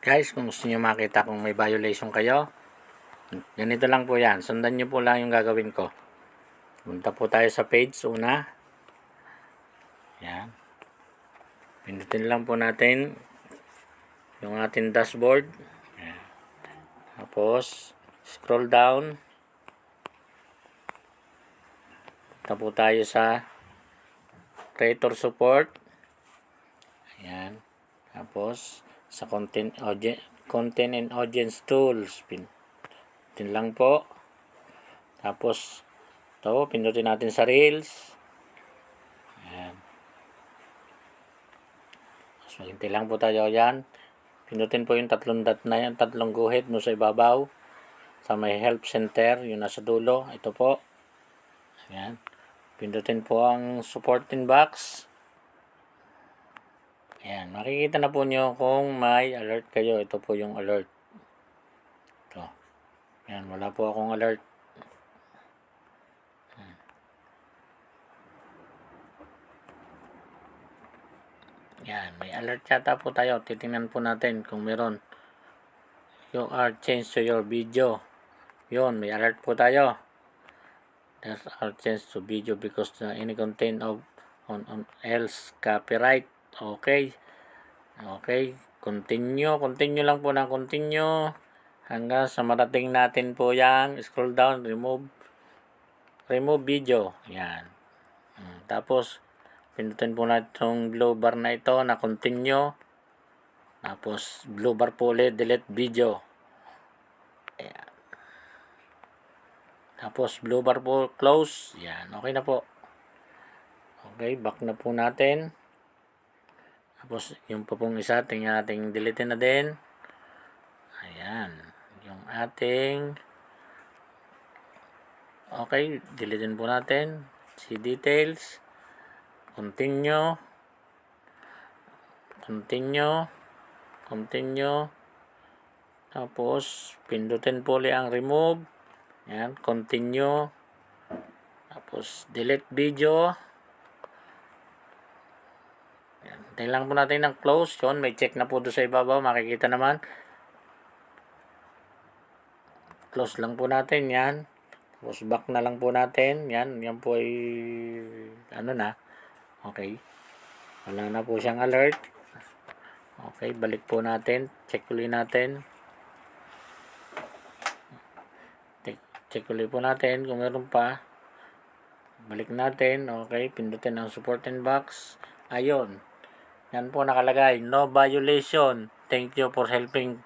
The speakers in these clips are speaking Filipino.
Guys, kung gusto niyo makita kung may violation kayo, ganito lang po yan. Sundan niyo po lang yung gagawin ko. Punta po tayo sa page una. Yan. Pindutin lang po natin yung ating dashboard. Yan. Tapos, scroll down. Punta po tayo sa creator support. Ayan. Tapos, sa content, audi- content and audience tools. Pin, pin lang po. Tapos, ito, pindutin natin sa reels. Ayan. Mas maghintay lang po tayo yan. Pindutin po yung tatlong dot na yan, tatlong guhit no sa ibabaw. Sa may help center, yung nasa dulo. Ito po. Ayan. Pindutin po ang supporting box. Ayan, makikita na po nyo kung may alert kayo. Ito po yung alert. Ito. Ayan, wala po akong alert. Ayan, may alert yata po tayo. Titingnan po natin kung meron. You are changed to your video. Yun, may alert po tayo. There's our change to video because uh, any content of on, on else copyright. Okay. Okay. Continue. Continue lang po ng continue. Hanggang sa marating natin po yan. Scroll down. Remove. Remove video. Yan. Hmm, Tapos, pindutin po natin itong blue bar na ito na continue. Tapos, blue bar po ulit. Delete video. Ayan. Tapos, blue bar po close. Yan. Okay na po. Okay. Back na po natin. Tapos, yung po pong isa, tingnan natin delete na din. Ayan. Yung ating Okay, delete po natin. See details. Continue. Continue. Continue. Tapos, pindutin po ulit ang remove. Ayan, continue. Tapos, delete video. Ayan, po natin ng close. Yun, may check na po doon sa ibabaw. Makikita naman. Close lang po natin yan. Tapos back na lang po natin. Yan, yan po ay ano na. Okay. Wala na po siyang alert. Okay, balik po natin. Check ulit natin. Check, check ulit po natin kung meron pa. Balik natin. Okay, pindutin ang support and box. Ayun. Yan po nakalagay. No violation. Thank you for helping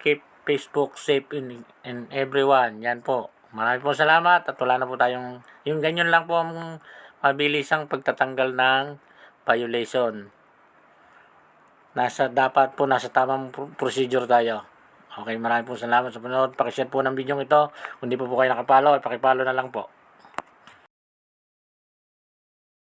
keep Facebook safe in, in everyone. Yan po. Maraming po salamat at wala na po tayong yung ganyan lang po ang mabilisang pagtatanggal ng violation. Nasa dapat po nasa tamang pro- procedure tayo. Okay, maraming po salamat sa panonood. Pakishare po ng video ito. Kung di po po kayo nakapalo, pakipalo na lang po.